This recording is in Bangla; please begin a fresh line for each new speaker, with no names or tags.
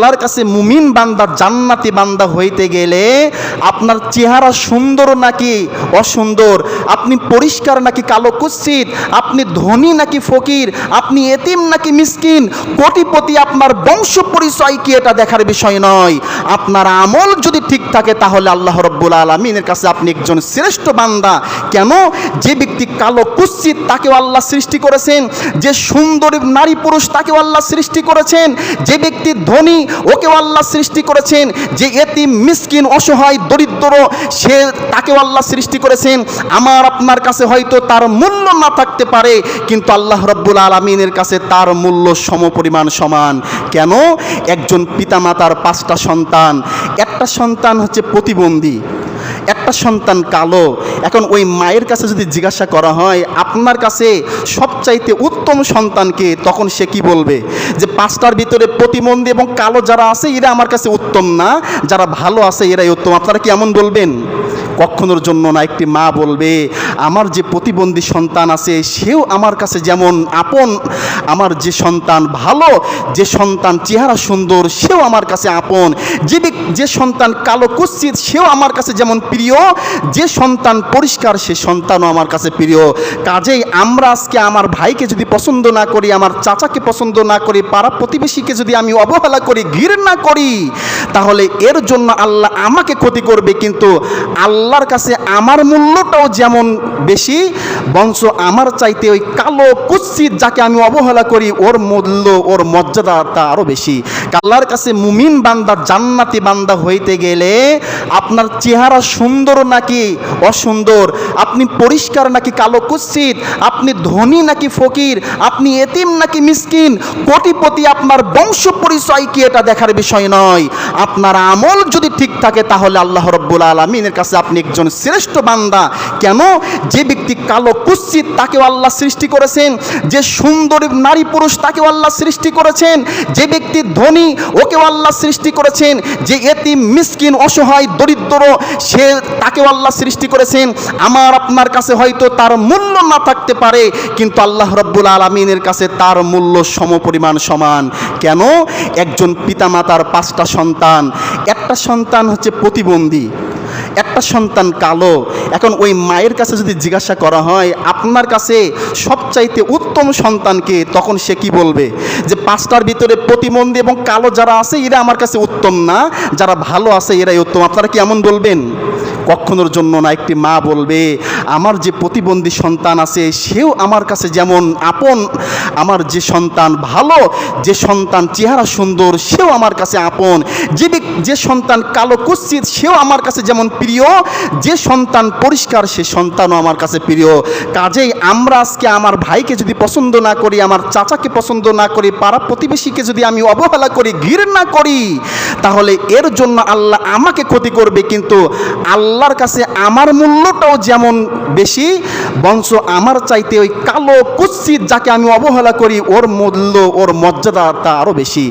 আল্লাহর কাছে মুমিন বান্দা জান্নাতি বান্দা হইতে গেলে আপনার চেহারা সুন্দর নাকি অসুন্দর? আপনি পরিষ্কার নাকি কালো কুৎসিত? আপনি ধনী নাকি ফকির? আপনি এতিম নাকি মিসকিন? কোটিপতি আপনার বংশ পরিচয় কি এটা দেখার বিষয় নয়। আপনার আমল যদি ঠিক থাকে তাহলে আল্লাহ রব্বুল আলমিনের কাছে আপনি একজন শ্রেষ্ঠ বান্দা। কেন? যে ব্যক্তি কালো কুৎসিত, তাকেও আল্লাহ সৃষ্টি করেছেন। যে সুন্দর নারী পুরুষ, তাকেও আল্লাহ সৃষ্টি করেছেন। যে ব্যক্তি ধনী ওকেও আল্লাহ সৃষ্টি করেছেন যে এতি মিসকিন, অসহায়, দরিদ্র, সে তাকেও আল্লাহ সৃষ্টি করেছেন। আমার আপনার কাছে হয়তো তার মূল্য না থাকতে পারে, কিন্তু আল্লাহ রব্বুল আলমিনের কাছে তার মূল্য সমপরিমাণ সমান। কেন? একজন পিতামাতার পাঁচটা সন্তান। একটা সন্তান হচ্ছে প্রতিবন্ধী। একটা সন্তান কালো, এখন ওই মায়ের কাছে যদি জিজ্ঞাসা করা হয়, আপনার কাছে সবচাইতে উত্তম সন্তানকে তখন সে কি বলবে? যে পাঁচটার ভিতরে প্রতিবন্ধী এবং কালো যারা আছে, এরা আমার কাছে উত্তম না, যারা ভালো আছে, এরাই উত্তম। আপনারা কি এমন বলবেন? কখনোর জন্য না একটি মা বলবে, আমার যে প্রতিবন্ধী সন্তান আছে, সেও আমার কাছে যেমন আপন, আমার যে সন্তান ভালো, যে সন্তান চেহারা সুন্দর, সেও আমার কাছে আপন। যে যে সন্তান কালো কুৎসিত, সেও আমার কাছে যেমন প্রিয়, যে সন্তান পরিষ্কার, সে সন্তানও আমার কাছে প্রিয়। কাজেই আমরা আজকে আমার ভাইকে যদি পছন্দ না করি, আমার চাচাকে পছন্দ না করি, পাড়া প্রতিবেশীকে যদি আমি অবহেলা করি, ঘৃণা করি, তাহলে এর জন্য আল্লাহ আমাকে ক্ষতি করবে। কিন্তু আল্লাহর কাছে আমার মূল্যটাও যেমন বেশি বংশ আমার চাইতে ওই কালো কুৎসিত যাকে আমি অবহেলা করি, ওর মূল্য, ওর মর্যাদাটা আরও বেশি। আল্লাহর কাছে মুমিন বান্দা জান্নাতি বান্দা হইতে গেলে আপনার চেহারা সুন্দর নাকি অসুন্দর? আপনি পরিষ্কার নাকি কালো কুৎসিত? আপনি ধনী নাকি ফকির? আপনি এতিম নাকি মিসকিন? কোটিপতি আপনার বংশ পরিচয় কি এটা দেখার বিষয় নয়। আপনার আমল যদি ঠিক থাকে, তাহলে আল্লাহ রব্বুল আলমিনের কাছে আপনি একজন শ্রেষ্ঠ বান্দা। কেন? যে ব্যক্তি কালো কুৎসিত, তাকেও আল্লাহ সৃষ্টি করেছেন। যে সুন্দর নারী পুরুষ, তাকেও আল্লাহ সৃষ্টি করেছেন। যে ব্যক্তি ধনী, ওকেও আল্লাহ সৃষ্টি করেছেন। যে এতিম, মিসকিন, অসহায়, দরিদ্র, সে তাকেও আল্লাহ সৃষ্টি করেছেন। আমার, আপনার কাছে হয়তো তার মূল্য না থাকতে পারে, কিন্তু আল্লাহ রব্বুল আলমিনের কাছে তার মূল্য সমপরিমাণ সমান। কেন? একজন পিতামাতার পাঁচটা সন্তান। একটা সন্তান হচ্ছে প্রতিবন্ধী। একটা সন্তান কালো, এখন ওই মায়ের কাছে যদি জিজ্ঞাসা করা হয়, আপনার কাছে সবচাইতে উত্তম সন্তানকে তখন সে কি বলবে? যে পাঁচটার ভিতরে প্রতিবন্ধী এবং কালো যারা আছে, এরা আমার কাছে উত্তম না। যারা ভালো আছে, এরাই উত্তম। আপনারা কি এমন বলবেন? কখনোর জন্য না একটি মা বলবে, আমার যে প্রতিবন্ধী সন্তান আছে, সেও আমার কাছে যেমন আপন। আমার যে সন্তান ভালো, যে সন্তান চেহারা সুন্দর, সেও আমার কাছে আপন। যে ব্যক- যে সন্তান কালো কুৎসিত, সেও আমার কাছে যেমন প্রিয়, যে সন্তান পরিষ্কার, সে সন্তানও আমার কাছে প্রিয়। কাজেই আমরা আজকে আমার ভাইকে যদি পছন্দ না করি, আমার চাচাকে পছন্দ না করি, পাড়া প্রতিবেশীকে যদি আমি অবহেলা করি, ঘৃণা করি, তাহলে এর জন্য আল্লাহ আমাকে ক্ষতি করবে। কিন্তু আল্লাহর কাছে আমার মূল্যটাও যেমন বেশি বংশ আমার চাইতে ওই কালো কুৎসিত যাকে আমি অবহেলা করি, ওর মূল্য, ওর মর্যাদাটা আরও বেশি।